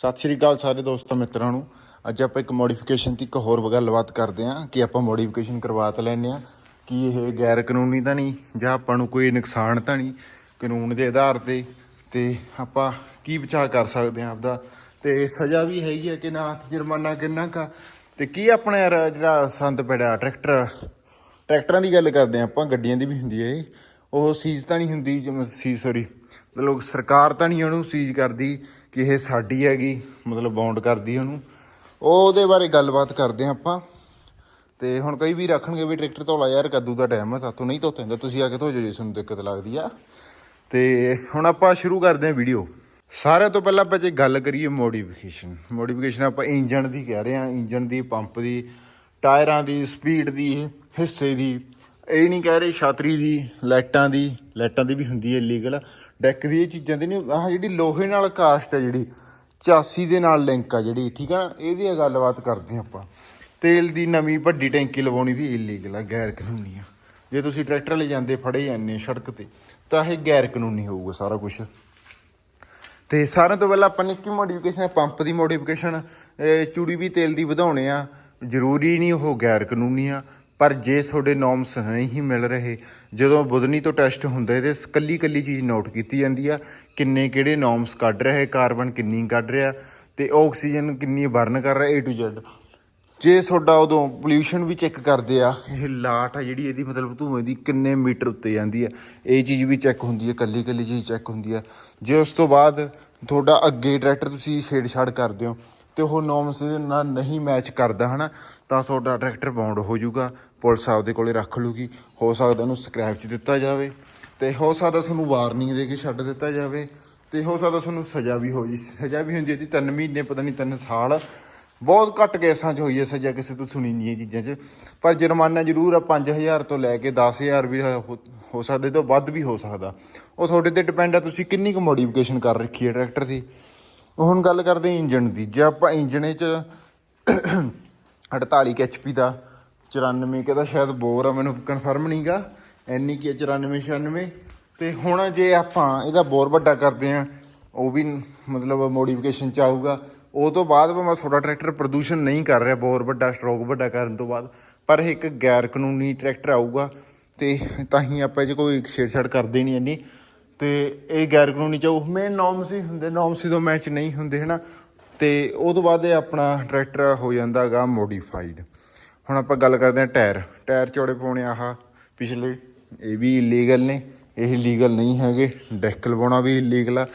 ਸਤਿ ਸ਼੍ਰੀ ਅਕਾਲ ਸਾਰੇ ਦੋਸਤਾਂ ਮਿੱਤਰਾਂ ਨੂੰ। ਅੱਜ ਆਪਾਂ ਇੱਕ ਮੋਡੀਫਿਕੇਸ਼ਨ ਤੇ ਇੱਕ ਹੋਰ ਗੱਲਬਾਤ ਕਰਦੇ ਆਂ ਕਿ ਆਪਾਂ ਮੋਡੀਫਿਕੇਸ਼ਨ ਕਰਵਾ ਤਾਂ ਲੈਨੇ ਆ ਕਿ ਇਹ ਗੈਰ ਕਾਨੂੰਨੀ ਤਾਂ ਨਹੀਂ ਜਾਂ ਆਪਾਂ ਨੂੰ ਕੋਈ ਨੁਕਸਾਨ ਤਾਂ ਨਹੀਂ ਕਾਨੂੰਨ ਦੇ ਆਧਾਰ ਤੇ ਤੇ ਆਪਾਂ ਕੀ ਬਚਾਅ ਕਰ ਸਕਦੇ ਆਂ ਆਪਦਾ। ਤੇ ਸਜ਼ਾ ਵੀ ਹੈਗੀ ਹੈ ਕਿ ਨਾ ਜੁਰਮਾਨਾ ਕਿੰਨਾ ਕਾ ਤੇ ਕੀ ਆਪਣਾ ਯਾਰ ਜਿਹੜਾ ਸੰਦ ਪੜਿਆ, ਟਰੈਕਟਰ, ਟਰੈਕਟਰਾਂ ਦੀ ਗੱਲ ਕਰਦੇ ਆਂ ਆਪਾਂ, ਗੱਡੀਆਂ ਦੀ ਵੀ ਹੁੰਦੀ ਹੈ ਇਹ। ਉਹ ਸੀਜ਼ ਤਾਂ ਨਹੀਂ ਹੁੰਦੀ, ਜਿਵੇਂ ਸੀ ਸੌਰੀ ਮਤਲਬ ਸਰਕਾਰ ਤਾਂ ਨਹੀਂ ਉਹਨੂੰ ਸੀਜ਼ ਕਰਦੀ। ਕਿ ਇਹ ਸਾਡੀ ਹੈਗੀ, ਮਤਲਬ ਬੌਂਡ ਕਰਦੀ ਉਹਨੂੰ। ਉਹ ਉਹਦੇ ਬਾਰੇ ਗੱਲਬਾਤ ਕਰਦੇ ਆਂ ਆਪਾਂ। ਤੇ ਹੁਣ ਕਈ ਵੀ ਰੱਖਣਗੇ ਵੀ ਟਰੈਕਟਰ ਧੋਲਾ ਯਾਰ, ਕੱਦੂ ਦਾ ਟਾਈਮ ਆ ਸਾਥੋਂ ਨਹੀਂ ਧੋਤੇ ਹੁੰਦਾ ਤੁਸੀਂ ਆ ਕੇ ਧੋ ਜਾਓ ਜੇ ਤੁਹਾਨੂੰ ਦਿੱਕਤ ਲੱਗਦੀ ਆ। ਤੇ ਹੁਣ ਆਪਾਂ ਸ਼ੁਰੂ ਕਰਦੇ ਆਂ ਵੀਡੀਓ ਸਾਰਿਆਂ ਤੋਂ ਪਹਿਲਾਂ ਆਪਾਂ ਜੇ ਗੱਲ ਕਰੀਏ ਮੋਡੀਫਿਕੇਸ਼ਨ ਮੋਡੀਫਿਕੇਸ਼ਨ ਆਪਾਂ ਇੰਜਨ ਦੀ ਕਹਿ ਰਹੇ ਆਂ। ਇੰਜਨ ਦੀ ਪੰਪ ਦੀ, ਟਾਇਰਾਂ ਦੀ ਸਪੀਡ ਦੀ, ਹਿੱਸੇ ਦੀ। ਇਹ ਨਹੀਂ ਕਹਿ ਰਹੇ ਛਾਤਰੀ ਦੀ, ਲਾਈਟਾਂ ਦੀ। ਲਾਈਟਾਂ ਦੀ ਵੀ ਹੁੰਦੀ ਹੈ ਲੀਗਲ ਡੈਕ ਦੀ ਇਹ ਚੀਜ਼ਾਂ ਦੀ ਨਹੀਂ, ਆਹ ਜਿਹੜੀ ਲੋਹੇ ਨਾਲ ਕਾਸਟ ਹੈ ਜਿਹੜੀ 84 ਦੇ ਨਾਲ ਲਿੰਕ ਆ ਜਿਹੜੀ, ਠੀਕ ਆ ਨਾ? ਇਹਦੀ ਗੱਲਬਾਤ ਕਰਦੇ ਹਾਂ ਆਪਾਂ। ਤੇਲ ਦੀ ਨਵੀਂ ਵੱਡੀ ਟੈਂਕੀ ਲਵਾਉਣੀ ਵੀ ਇਲੀਗਲ ਆ, ਗੈਰ ਕਾਨੂੰਨੀ ਆ। ਜੇ ਤੁਸੀਂ ਟਰੈਕਟਰ ਲੈ ਜਾਂਦੇ ਫੜੇ ਜਾਂਦੇ ਸੜਕ ਤੇ, ਤਾਂ ਇਹ ਗੈਰ ਕਾਨੂੰਨੀ ਹੋਊਗਾ ਸਾਰਾ ਕੁਝ ਤੇ ਸਾਰਿਆਂ ਤੋਂ ਪਹਿਲਾਂ ਆਪਾਂ ਨੇ ਕੀ ਮੋਡੀਫਿਕੇਸ਼ਨ ਪੰਪ ਦੀ ਮੋਡੀਫਿਕੇਸ਼ਨ ਚੂੜੀ ਵੀ ਤੇਲ ਦੀ ਵਧਾਉਣੇ ਆ। ਜ਼ਰੂਰੀ ਨਹੀਂ ਉਹ ਗੈਰ ਕਾਨੂੰਨੀ ਆ। ਪਰ ਜੇ ਤੁਹਾਡੇ ਨੋਮਸ ਨਹੀਂ ਮਿਲ ਰਹੇ, ਜਦੋਂ ਬੁਧਨੀ ਤੋਂ ਟੈਸਟ ਹੁੰਦਾ ਇਹਦੇ ਕੱਲੀ ਕੱਲੀ ਚੀਜ਼ ਨੋਟ ਕੀਤੀ ਜਾਂਦੀ ਆ, ਕਿੰਨੇ ਕਿਹੜੇ ਨੋਮਸ ਕੱਢ ਰਿਹਾ ਹੈ ਕਾਰਬਨ ਕਿੰਨੀ ਕੱਢ ਰਿਹਾ, ਤੇ ਆਕਸੀਜਨ ਕਿੰਨੀ ਬਰਨ ਕਰ ਰਿਹਾ, A to Z ਜੇ ਤੁਹਾਡਾ ਉਦੋਂ ਪੋਲਿਊਸ਼ਨ ਵੀ ਚੈੱਕ ਕਰਦੇ ਆ, ਇਹ ਲਾਟ ਆ ਜਿਹੜੀ ਇਹਦੀ ਮਤਲਬ ਧੂਏ ਦੀ ਕਿੰਨੇ ਮੀਟਰ ਉੱਤੇ ਜਾਂਦੀ ਆ। ਇਹ ਚੀਜ਼ ਵੀ ਚੈੱਕ ਹੁੰਦੀ ਹੈ ਕੱਲੀ ਕੱਲੀ ਚੀਜ਼ ਚੈੱਕ ਹੁੰਦੀ ਆ। ਜੇ ਉਸ ਤੋਂ ਬਾਅਦ ਤੁਹਾਡਾ ਅੱਗੇ ਟਰੈਕਟਰ ਤੁਸੀਂ ਛੇੜਛਾੜ ਕਰਦੇ ਹੋ ਤੇ ਉਹ ਨੋਰਮਸ ਦੇ ਨਾਲ ਨਹੀਂ ਮੈਚ ਕਰਦਾ, ਹਨਾ? ਤਾਂ ਤੁਹਾਡਾ ਟਰੈਕਟਰ ਬਾਉਂਡ ਹੋ ਜਾਊਗਾ, ਪੁਲਿਸ ਆਪਦੇ ਕੋਲੇ ਰੱਖ ਲੂਗੀ ਹੋ ਸਕਦਾ ਉਹਨੂੰ ਸਕ੍ਰੈਪ 'ਚ ਦਿੱਤਾ ਜਾਵੇ ਤੇ ਹੋ ਸਕਦਾ ਤੁਹਾਨੂੰ ਵਾਰਨਿੰਗ ਦੇ ਕੇ ਛੱਡ ਦਿੱਤਾ ਜਾਵੇ ਤੇ ਹੋ ਸਕਦਾ ਤੁਹਾਨੂੰ ਸਜ਼ਾ ਵੀ ਹੋ ਜੀ। ਸਜ਼ਾ ਵੀ ਹੁੰਦੀ ਹੈ ਜੀ 3 ਮਹੀਨੇ, ਪਤਾ ਨਹੀਂ 3 ਸਾਲ। ਬਹੁਤ ਘੱਟ ਕੇਸਾਂ 'ਚ ਹੋਈ ਹੈ ਸਜ਼ਾ, ਕਿਸੇ ਤੋਂ ਸੁਣੀ ਨਹੀਂ ਇਹ ਚੀਜ਼ਾਂ 'ਚ। ਪਰ ਜੁਰਮਾਨਾ ਜ਼ਰੂਰ ਆ 5000 ਤੋਂ ਲੈ ਕੇ 10000 ਵੀ ਹੋ ਹੋ ਸਕਦਾ ਇਹ ਤੋਂ ਵੱਧ ਵੀ ਹੋ ਸਕਦਾ। ਉਹ ਤੁਹਾਡੇ ਤੇ ਡਿਪੈਂਡ ਆ, ਤੁਸੀਂ ਕਿੰਨੀ ਕੁ ਮੋਡੀਫਿਕੇਸ਼ਨ ਕਰ ਰੱਖੀ ਹੈ ਟਰੈਕਟਰ ਦੀ? ਹੁਣ ਗੱਲ ਕਰਦੇ ਇੰਜਨ ਦੀ। ਜੇ ਆਪਾਂ ਇੰਜਨ 'ਚ 48 ਐਚਪੀ ਦਾ 94 ਕਿਹਦਾ ਸ਼ਾਇਦ ਬੋਰ ਆ, ਮੈਨੂੰ ਕਨਫਰਮ ਨਹੀਂਗਾ ਐਨੀ ਕੀ 94 96 ਤੇ ਹੁਣ ਜੇ ਆਪਾਂ ਇਹਦਾ ਬੋਰ ਵੱਡਾ ਕਰਦੇ ਆ ਉਹ ਵੀ ਮਤਲਬ ਮੋਡੀਫਿਕੇਸ਼ਨ ਚ ਆਊਗਾ। ਉਹ ਤੋਂ ਬਾਅਦ ਭਾਵੇਂ ਤੁਹਾਡਾ ਟਰੈਕਟਰ ਪ੍ਰਦੂਸ਼ਣ ਨਹੀਂ ਕਰ ਰਿਹਾ ਬੋਰ ਵੱਡਾ ਸਟ੍ਰੋਕ ਵੱਡਾ ਕਰਨ ਤੋਂ ਬਾਅਦ, ਪਰ ਇਹ ਇੱਕ ਗੈਰ ਕਾਨੂੰਨੀ ਟਰੈਕਟਰ ਆਊਗਾ। ਤੇ ਤਾਂ ਹੀ ਆਪਾਂ ਇਹ 'ਚ ਕੋਈ ਛੇੜਛਾੜ ਕਰਦੇ ਨਹੀਂ ਇੰਨੀ। ਤੇ ਇਹ ਗੈਰ ਕਾਨੂੰਨੀ ਚ ਮੇਨ ਨੋਰਮਸ ਹੀ ਹੁੰਦੇ ਨੋਰਮਸ ਤੋਂ ਮੈਚ ਨਹੀਂ ਹੁੰਦੇ, ਹਨਾ? ਤੇ ਉਹ ਤੋਂ ਬਾਅਦ ਇਹ ਆਪਣਾ ਟਰੈਕਟਰ ਹੋ ਜਾਂਦਾਗਾ ਮੋਡੀਫਾਈਡ ਹੁਣ ਆਪਾਂ ਗੱਲ ਕਰਦੇ ਹਾਂ ਟਾਇਰ ਟਾਇਰ ਚੌੜੇ ਪਾਉਣੇ ਆਹ, ਪਿਛਲੇ, ਇਹ ਵੀ ਇਲੀਗਲ ਨੇ, ਇਹ ਲੀਗਲ ਨਹੀਂ ਹੈਗੇ ਡੈਕ ਲਵਾਉਣਾ ਵੀ ਇਲੀਗਲ ਆ,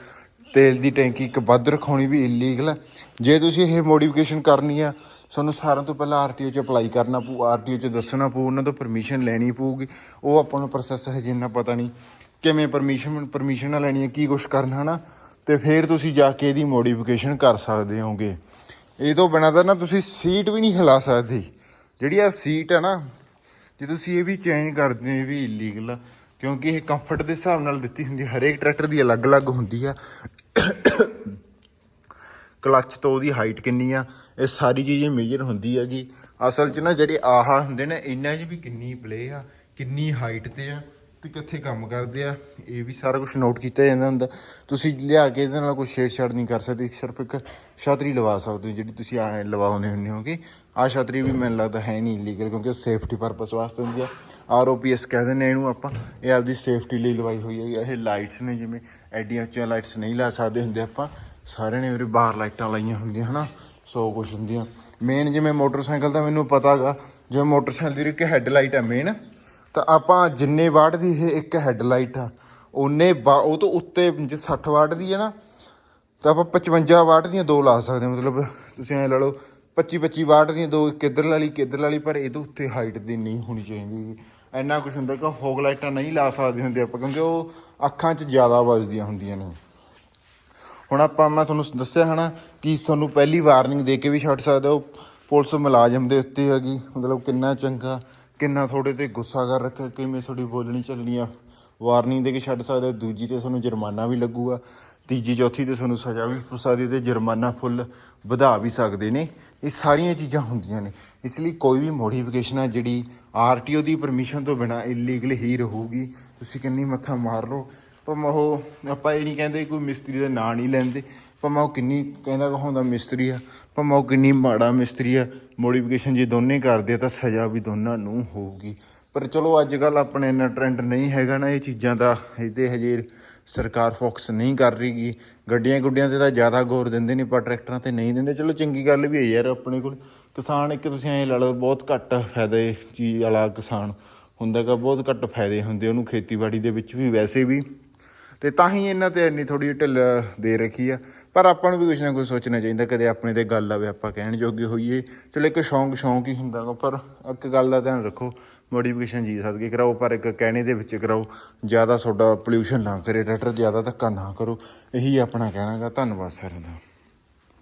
ਤੇਲ ਦੀ ਟੈਂਕੀ ਇੱਕ ਵੱਧ ਰਖਾਉਣੀ ਵੀ ਇਲੀਗਲ ਆ। ਜੇ ਤੁਸੀਂ ਇਹ ਮੋਡੀਫਿਕੇਸ਼ਨ ਕਰਨੀ ਆ, ਤੁਹਾਨੂੰ ਸਾਰਿਆਂ ਤੋਂ ਪਹਿਲਾਂ ਆਰਟੀਓ 'ਚ ਅਪਲਾਈ ਕਰਨਾ ਪਊ ਆਰਟੀਓ 'ਚ ਦੱਸਣਾ ਪਊ, ਉਹਨਾਂ ਤੋਂ ਪਰਮਿਸ਼ਨ ਲੈਣੀ ਪਊਗੀ, ਉਹ ਆਪਾਂ ਨੂੰ ਪ੍ਰੋਸੈਸ ਹੈ ਜਿੰਨਾ ਪਤਾ ਨਹੀਂ। ਕਿਵੇਂ ਪਰਮਿਸ਼ਨ ਪਰਮਿਸ਼ਨ ਲੈਣੀਆਂ ਕੀ ਕੁਝ ਕਰਨਾ, ਹਨਾ? ਤੇ ਫਿਰ ਤੁਸੀਂ ਜਾ ਕੇ ਇਹਦੀ ਮੋਡੀਫਿਕੇਸ਼ਨ ਕਰ ਸਕਦੇ ਹੋਗੇ। ਇਹ ਤੋਂ ਬਿਨਾਂ ਤਾਂ ਨਾ ਤੁਸੀਂ ਸੀਟ ਵੀ ਨਹੀਂ ਹਿਲਾ ਸਕਦੇ। ਜਿਹੜੀ ਆ ਸੀਟ ਹੈ ਨਾ, ਜੇ ਤੁਸੀਂ ਇਹ ਵੀ ਚੇਂਜ ਕਰਦੇ ਹੋ, ਇਹ ਵੀ ਇਲੀਗਲ ਆ, ਕਿਉਂਕਿ ਇਹ ਕੰਫਰਟ ਦੇ ਹਿਸਾਬ ਨਾਲ ਦਿੱਤੀ ਹੁੰਦੀ ਹਰੇਕ ਟਰੈਕਟਰ ਦੀ ਅਲੱਗ-ਅਲੱਗ ਹੁੰਦੀ ਆ। ਕਲੱਚ ਤੋਂ ਉਹਦੀ ਹਾਈਟ ਕਿੰਨੀ ਆ, ਇਹ ਸਾਰੀ ਚੀਜ਼ ਮੇਜਰ ਹੁੰਦੀ ਹੈਗੀ। ਅਸਲ 'ਚ ਨਾ ਜਿਹੜੇ ਆਹਾ ਹੁੰਦੇ ਨੇ, ਇਹਨਾਂ 'ਚ ਵੀ ਕਿੰਨੀ ਪਲੇ ਆ, ਕਿੰਨੀ ਹਾਈਟ ਤੇ ਆ। ਤੇ ਕਿੱਥੇ ਕੰਮ ਕਰਦੇ ਆ, ਇਹ ਵੀ ਸਾਰਾ ਕੁਝ ਨੋਟ ਕੀਤਾ ਜਾਂਦਾ ਹੁੰਦਾ। ਤੁਸੀਂ ਲਿਆ ਕੇ ਇਹਦੇ ਨਾਲ ਕੋਈ ਛੇੜਛਾੜ ਨਹੀਂ ਕਰ ਸਕਦੇ, ਸਿਰਫ ਇੱਕ ਛਤਰੀ ਲਵਾ ਸਕਦੇ ਹੋ, ਜਿਹੜੀ ਤੁਸੀਂ ਐ ਲਵਾਉਂਦੇ ਹੁੰਦੇ ਹੋਗੇ। ਆ ਛਤਰੀ ਵੀ ਮੈਨੂੰ ਲੱਗਦਾ ਹੈ ਨਹੀਂ ਇਲੀਗਲ ਕਿਉਂਕਿ ਸੇਫਟੀ ਪਰਪਸ ਵਾਸਤੇ ਹੁੰਦੀ ਆ। ਆਰਓਪੀਐਸ ਕਹਿੰਦੇ ਨੇ ਇਹਨੂੰ ਆਪਾਂ, ਇਹ ਆਪਦੀ ਸੇਫਟੀ ਲਈ ਲਵਾਈ ਹੋਈ ਹੈ ਇਹ ਲਾਈਟਸ ਨੇ, ਜਿਵੇਂ ਐਡੀਆਂ ਉੱਚੀਆਂ ਲਾਈਟਸ ਨਹੀਂ ਲਾ ਸਕਦੇ ਹੁੰਦੇ ਆਪਾਂ। ਸਾਰਿਆਂ ਨੇ ਮੇਰੇ ਬਾਹਰ ਲਾਈਟਾਂ ਲਾਈਆਂ ਹੁੰਦੀਆਂ, ਹਨਾ? ਸੋ ਕੁਝ ਹੁੰਦੀਆਂ। ਮੇਨ ਜਿਵੇਂ ਮੋਟਰਸਾਈਕਲ ਦਾ ਮੈਨੂੰ ਪਤਾਗਾ ਜਿਵੇਂ ਮੋਟਰਸਾਈਕਲ ਦੀ ਇੱਕ ਹੈੱਡ ਲਾਈਟ ਹੈ ਮੇਨ ਤਾਂ ਆਪਾਂ ਜਿੰਨੇ ਵਾਟ ਦੀ ਇਹ ਇੱਕ ਹੈੱਡਲਾਈਟ ਆ, ਉਹਨੇ ਬਾ- ਉਹ ਤੋਂ ਉੱਤੇ ਜੇ 60 ਵਾਟ ਦੀ ਹੈ ਨਾ, ਤਾਂ ਆਪਾਂ 55 ਵਾਟ ਦੀਆਂ ਦੋ ਲਾ ਸਕਦੇ ਮਤਲਬ ਤੁਸੀਂ ਐ ਲਾ ਲਓ 25 25 ਵਾਟ ਦੀਆਂ ਦੋ, ਇੱਕ ਇੱਧਰ ਵਾਲੀ, ਇੱਕ ਇੱਧਰ ਵਾਲੀ, ਪਰ ਤੋਂ ਉੱਤੇ ਹਾਈਟ ਦੀ ਨਹੀਂ ਹੋਣੀ ਚਾਹੀਦੀ। ਇੰਨਾ ਕੁਝ ਹੁੰਦਾ ਕਿ ਫੋਗ ਲਾਈਟਾਂ ਨਹੀਂ ਲਾ ਸਕਦੇ ਹੁੰਦੇ ਆਪਾਂ, ਕਿਉਂਕਿ ਉਹ ਅੱਖਾਂ 'ਚ ਜ਼ਿਆਦਾ ਵੱਜਦੀਆਂ ਹੁੰਦੀਆਂ ਨੇ। ਹੁਣ ਆਪਾਂ, ਮੈਂ ਤੁਹਾਨੂੰ ਦੱਸਿਆ ਹਨਾ ਕਿ ਤੁਹਾਨੂੰ ਪਹਿਲੀ ਵਾਰਨਿੰਗ ਦੇ ਕੇ ਵੀ ਛੱਡ ਸਕਦੇ ਹੋ ਪੁਲਿਸ ਮੁਲਾਜ਼ਮ ਦੇ ਉੱਤੇ ਹੈਗੀ, ਮਤਲਬ ਕਿੰਨਾ ਚੰਗਾ। ਕਿੰਨਾ ਤੁਹਾਡੇ ਤੇ ਗੁੱਸਾ ਕਰ ਰੱਖਿਆ, ਕਿਵੇਂ ਤੁਹਾਡੀ ਬੋਲਣੀ ਚੱਲਣੀ ਆ? ਵਾਰਨਿੰਗ ਦੇ ਕੇ ਛੱਡ ਸਕਦੇ, ਦੂਜੀ ਤੇ ਤੁਹਾਨੂੰ ਜੁਰਮਾਨਾ ਵੀ ਲੱਗੂਗਾ, ਤੀਜੀ, ਚੌਥੀ ਤੇ ਤੁਹਾਨੂੰ ਸਜ਼ਾ ਵੀ ਹੋ ਸਕਦੀ ਤੇ ਜੁਰਮਾਨਾ ਫੁੱਲ ਵਧਾ ਵੀ ਸਕਦੇ ਨੇ। ਇਹ ਸਾਰੀਆਂ ਚੀਜ਼ਾਂ ਹੁੰਦੀਆਂ ਨੇ। ਇਸ ਲਈ ਕੋਈ ਵੀ ਮੋਡੀਫਿਕੇਸ਼ਨ ਆ, ਜਿਹੜੀ ਆਰਟੀਓ ਦੀ ਪਰਮਿਸ਼ਨ ਤੋਂ ਬਿਨਾ ਇਲੀਗਲ ਹੀ ਰਹੂਗੀ, ਤੁਸੀਂ ਕਿੰਨੀ ਮੱਥਾ ਮਾਰ ਲਓ। ਪਰ ਉਹ ਆਪਾਂ ਇਹ ਨਹੀਂ ਕਹਿੰਦੇ ਕੋਈ ਮਿਸਤਰੀ ਦਾ ਨਾਂ ਨਹੀਂ ਲੈਂਦੇ। ਭਾਵੇਂ ਉਹ ਕਿੰਨੀ ਕਹਿੰਦਾ ਕਹਾਉਂਦਾ ਮਿਸਤਰੀ ਆ ਭਾਵੇਂ ਉਹ ਕਿੰਨੀ ਮਾੜਾ ਮਿਸਤਰੀ ਆ। ਮੋਡੀਫਿਕੇਸ਼ਨ ਜੇ ਦੋਨੇ ਕਰਦੇ ਆ ਤਾਂ ਸਜ਼ਾ ਵੀ ਦੋਨਾਂ ਨੂੰ ਹੋਊਗੀ। ਪਰ ਚਲੋ ਅੱਜ ਕੱਲ ਆਪਣੇ ਇੰਨਾ ਟ੍ਰੈਂਡ ਨਹੀਂ ਹੈਗਾ ਨਾ, ਇਹ ਚੀਜ਼ਾਂ ਦਾ ਇਹਦੇ ਹਜੇ ਸਰਕਾਰ ਫੋਕਸ ਨਹੀਂ ਕਰ ਰਹੀਗੀ। ਗੱਡੀਆਂ ਗੁੱਡੀਆਂ ਤੇ ਤਾਂ ਜ਼ਿਆਦਾ ਗੌਰ ਦਿੰਦੇ ਨੇ, ਪਰ ਟਰੈਕਟਰਾਂ ਤੇ ਨਹੀਂ ਦਿੰਦੇ। ਚਲੋ ਚੰਗੀ ਗੱਲ ਵੀ ਹੈ ਯਾਰ ਆਪਣੇ ਕੋਲ। ਕਿਸਾਨ ਇੱਕ ਤੁਸੀਂ ਐਂ ਲਾ ਲਓ, ਬਹੁਤ ਘੱਟ ਫਾਇਦੇ ਚੀਜ਼ ਵਾਲਾ ਕਿਸਾਨ ਹੁੰਦਾ ਗਾ ਬਹੁਤ ਘੱਟ ਫਾਇਦੇ ਹੁੰਦੇ ਉਹਨੂੰ ਖੇਤੀਬਾੜੀ ਦੇ ਵਿੱਚ ਵੀ ਵੈਸੇ ਵੀ। ਤੇ ਤਾਂ ਹੀ ਇਹਨਾਂ ਤੇ ਇੰਨੀ ਥੋੜੀ ਢਿੱਲ ਦੇ ਰੱਖੀ ਆ। ਪਰ ਆਪਾਂ ਨੂੰ ਵੀ ਕੁਝ ਨਾ ਕੁਝ ਸੋਚਣਾ ਚਾਹੀਦਾ, ਕਦੇ ਆਪਣੇ ਤੇ ਗੱਲ ਆਵੇ, ਆਪਾਂ ਕਹਿਣ ਜੋਗੇ ਹੋਈਏ। ਚਲੋ ਇੱਕ ਸ਼ੌਂਕ ਸ਼ੌਂਕ ਹੀ ਹੁੰਦਾ ਗਾ, ਪਰ ਇੱਕ ਗੱਲ ਦਾ ਧਿਆਨ ਰੱਖੋ ਮੋਡੀਫਿਕੇਸ਼ਨ ਜੀ ਸਦਕੇ ਕਰਾਓ, ਪਰ ਇੱਕ ਕਹਿਣੇ ਦੇ ਵਿੱਚ ਕਰਾਓ, ਜ਼ਿਆਦਾ ਤੁਹਾਡਾ ਪੋਲਿਊਸ਼ਨ ਨਾ ਕਰੇ ਟਰੈਕਟਰ ਜ਼ਿਆਦਾ ਧੱਕਾ ਨਾ ਕਰੋ, ਇਹੀ ਆਪਣਾ ਕਹਿਣਾ ਗਾ, ਧੰਨਵਾਦ ਸਾਰਿਆਂ ਦਾ।